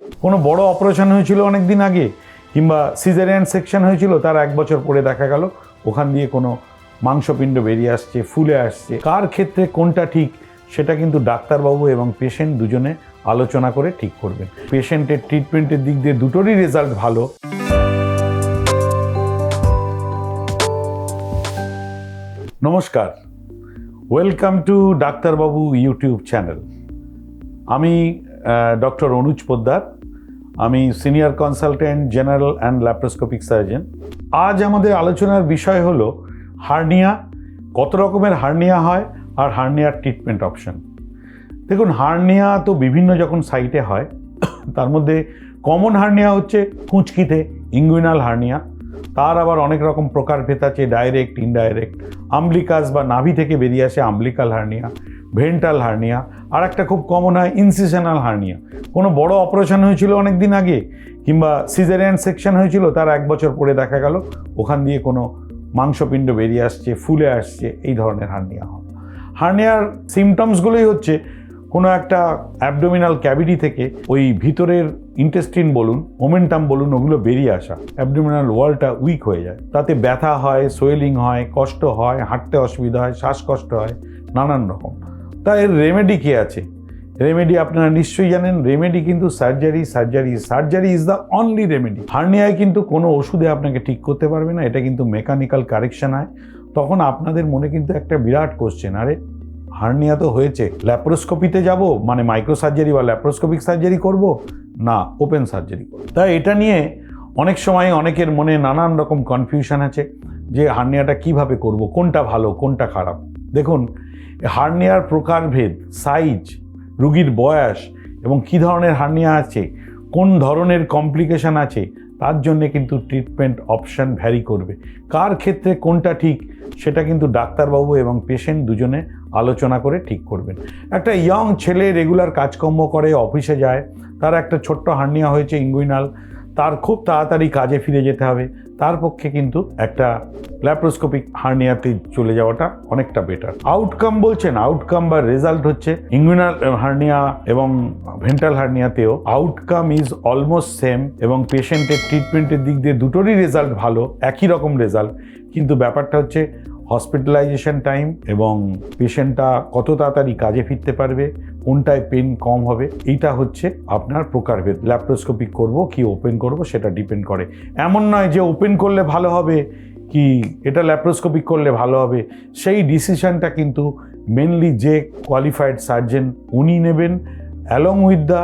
কোনো বড় অপারেশন হয়েছিল অনেক দিন আগে, কিংবা সিজারিয়ান সেকশন হয়েছিল, তার এক বছর পরে দেখা গেল, ওখান দিয়ে কোনো মাংসপিণ্ড বেরিয়ে আসছে, ফুলে আসছে। কার ক্ষেত্রে কোনটা ঠিক, সেটা কিন্তু ডাক্তারবাবু এবং পেশেন্ট দুজনে আলোচনা করে ঠিক করবেন। পেশেন্টের ট্রিটমেন্টের দিক দিয়ে দুটোরই রেজাল্ট ভালো। নমস্কার। ওয়েলকাম টু ডাক্তারবাবু ইউটিউব চ্যানেল আমি ডক্টর অনুজ পোদ্দার, আমি senior consultant, general and laparoscopic surgeon. আজ আমাদের আলোচনার বিষয় হলো হার্নিয়া, কত রকমের হার্নিয়া হয় আর হার্নিয়ার ট্রিটমেন্ট অপশন। দেখুন, হার্নিয়া তো বিভিন্ন যখন সাইটে হয়, তার মধ্যে কমন হার্নিয়া হচ্ছে কুঁচকিতে ইঙ্গুইনাল হার্নিয়া। তার আবার অনেক রকম প্রকারভেদ আছে, ডাইরেক্ট, ইনডাইরেক্ট। আম্বলিকাস বা নাভি থেকে বেরিয়ে আসে আম্বলিকাল হার্নিয়া। ভেন্টাল হার্নিয়া আর একটা খুব কমন হয় ইনসিশনাল হার্নিয়া। কোনো বড় অপারেশন হয়েছিল অনেক দিন আগে, কিংবা সিজারিয়ান সেকশন হয়েছিল, তার এক বছর পরে দেখা গেল, ওখান দিয়ে কোনো মাংসপিণ্ড বেরিয়ে আসছে, ফুলে আসছে, এই ধরনের হার্নিয়া হয়। হার্নিয়ার সিমটমসগুলোই হচ্ছে, কোনো একটা অ্যাবডোমিনাল ক্যাভিটি থেকে ওই ভিতরের ইন্টেস্টিন বলুন মোমেন্টাম বলুন, ওগুলো বেরিয়ে আসা। অ্যাবডোমিনাল ওয়ালটা উইক হয়ে যায়। তাতে ব্যথা হয় সোয়েলিং হয়, কষ্ট হয়, হাঁটতে অসুবিধা হয়, শ্বাসকষ্ট হয়, নানান রকম। তা এর রেমেডি কী আছে? রেমেডি আপনারা নিশ্চয়ই জানেন রেমেডি কিন্তু surgery surgery surgery is the only remedy হার্নিয়ায় কিন্তু কোনো ওষুধে আপনাকে ঠিক করতে পারবে না, এটা কিন্তু মেকানিক্যাল কারেকশন হয়। তখন আপনাদের মনে কিন্তু একটা বিরাট কোশ্চেন আরে হার্নিয়া তো হয়েছে ল্যাপ্রোস্কোপিতে যাব? মানে মাইক্রো সার্জারি বা ল্যাপ্রোস্কোপিক সার্জারি করব? না ওপেন সার্জারি করব। তাই এটা নিয়ে অনেক সময় অনেকের মনে নানান রকম কনফিউশন আছে যে হার্নিয়াটা কীভাবে করব, কোনটা ভালো, কোনটা খারাপ। দেখুন হার্নিয়ার প্রকারভেদ, সাইজ, রুগীর বয়স এবং কী ধরনের হার্নিয়া আছে, কোন ধরনের কমপ্লিকেশন আছে, তার জন্যে কিন্তু ট্রিটমেন্ট অপশান ভ্যারি করবে। কার ক্ষেত্রে কোনটা ঠিক, সেটা কিন্তু ডাক্তারবাবু এবং পেশেন্ট দুজনে আলোচনা করে ঠিক করবেন। একটা ইয়ং ছেলে রেগুলার কাজকর্ম করে অফিসে যায়, তার একটা ছোট্ট হার্নিয়া হয়েছে ইঙ্গুইনাল তার খুব তাড়াতাড়ি কাজে ফিরে যেতে হবে। তার পক্ষে কিন্তু একটা ল্যাপ্রোস্কোপিক হার্নিয়াতে চলে যাওয়াটা অনেকটা বেটার আউটকাম বলছেন আউটকাম বা রেজাল্ট হচ্ছে ইঙ্গুইনাল হার্নিয়া এবং ভেন্টাল হার্নিয়াতেও আউটকাম ইজ অলমোস্ট সেম এবং পেশেন্টের ট্রিটমেন্টের দিক দিয়ে দুটোরই রেজাল্ট ভালো, একই রকম রেজাল্ট কিন্তু ব্যাপারটা হচ্ছে হসপিটালাইজেশন টাইম এবং পেশেন্টটা কত তাড়াতাড়ি কাজে ফিরতে পারবে কোনটায় পেন কম হবে, এইটা হচ্ছে আপনার প্রকারভেদ। ল্যাপ্রোস্কোপিক করব, কি ওপেন করব সেটা ডিপেন্ড করে। এমন নয় যে ওপেন করলে ভালো হবে, কি এটা ল্যাপ্রোস্কোপিক করলে ভালো হবে। সেই ডিসিশনটা কিন্তু মেনলি যে কোয়ালিফাইড সার্জেন উনি নেবেন, along with the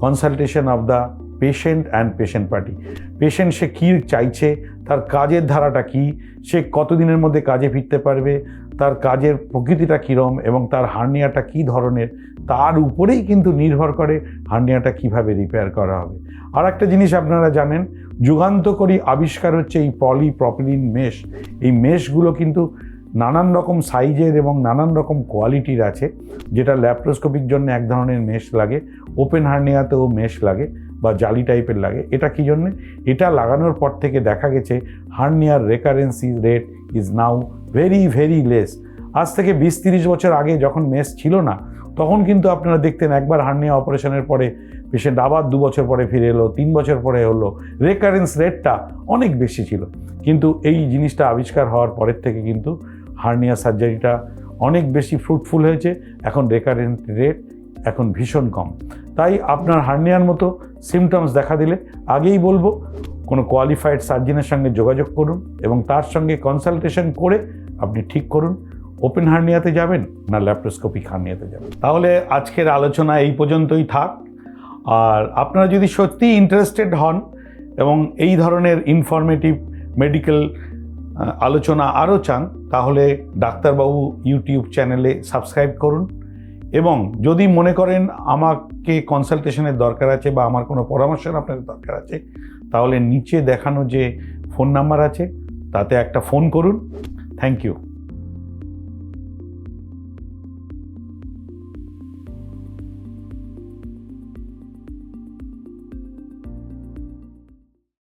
consultation of the patient and patient party. Patient সে কী চাইছে, তার কাজের ধারাটা কি, সে কতদিনের মধ্যে কাজে ফিরতে পারবে তার কাজের প্রকৃতিটা কীরম এবং তার হার্নিয়াটা কী ধরনের, তার উপরেই কিন্তু নির্ভর করে হার্নিয়াটা কীভাবে রিপেয়ার করা হবে। আর একটা জিনিস আপনারা জানেন, যুগান্তকরী আবিষ্কার হচ্ছে এই পলি প্রপিলিন মেশ এই মেশগুলো কিন্তু নানান রকম সাইজের এবং নানান রকম কোয়ালিটির আছে, যেটা ল্যাপ্রোস্কোপিক জন্য এক ধরনের মেশ লাগে ওপেন হার্নিয়াতেও মেশ লাগে বা জালি টাইপের লাগে। এটা কী জন্যে? এটা লাগানোর পর থেকে দেখা গেছে, হার্নিয়ার recurrence rate is now very very less আজ থেকে বিশ, তিরিশ বছর আগে যখন মেস ছিল না, তখন কিন্তু আপনারা দেখতেন একবার হার্নিয়া অপারেশনের পরে পেশেন্ট আবার দু বছর পরে ফিরে এলো, তিন বছর পরে হলো। রেকারেন্স রেটটা অনেক বেশি ছিল। কিন্তু এই জিনিসটা আবিষ্কার হওয়ার পরের থেকে কিন্তু হার্নিয়া সার্জারিটা অনেক বেশি ফ্রুটফুল হয়েছে। এখন রেকারেন্স রেট এখন ভীষণ কম। তাই আপনার হার্নিয়ার মতো সিমটমস দেখা দিলে আগেই বলব, কোনো কোয়ালিফাইড সার্জনের সঙ্গে যোগাযোগ করুন এবং তার সঙ্গে কনসালটেশন করে আপনি ঠিক করুন ওপেন হার্নিয়াতে যাবেন না ল্যাপ্রোস্কোপিক হার্নিয়াতে যাবেন। তাহলে আজকের আলোচনা এই পর্যন্তই থাক। আর আপনারা যদি সত্যি ইন্টারেস্টেড হন এবং এই ধরনের ইনফরমেটিভ মেডিকেল আলোচনা আরও চান, তাহলে ডাক্তারবাবু ইউটিউব চ্যানেলে সাবস্ক্রাইব করুন। এবং যদি মনে করেন আমাকে কনসালটেশনের দরকার আছে বা আমার কোনো পরামর্শের আপনার দরকার আছে, তাহলে নিচে দেখানো যে ফোন নাম্বার আছে, তাতে একটা ফোন করুন। Thank you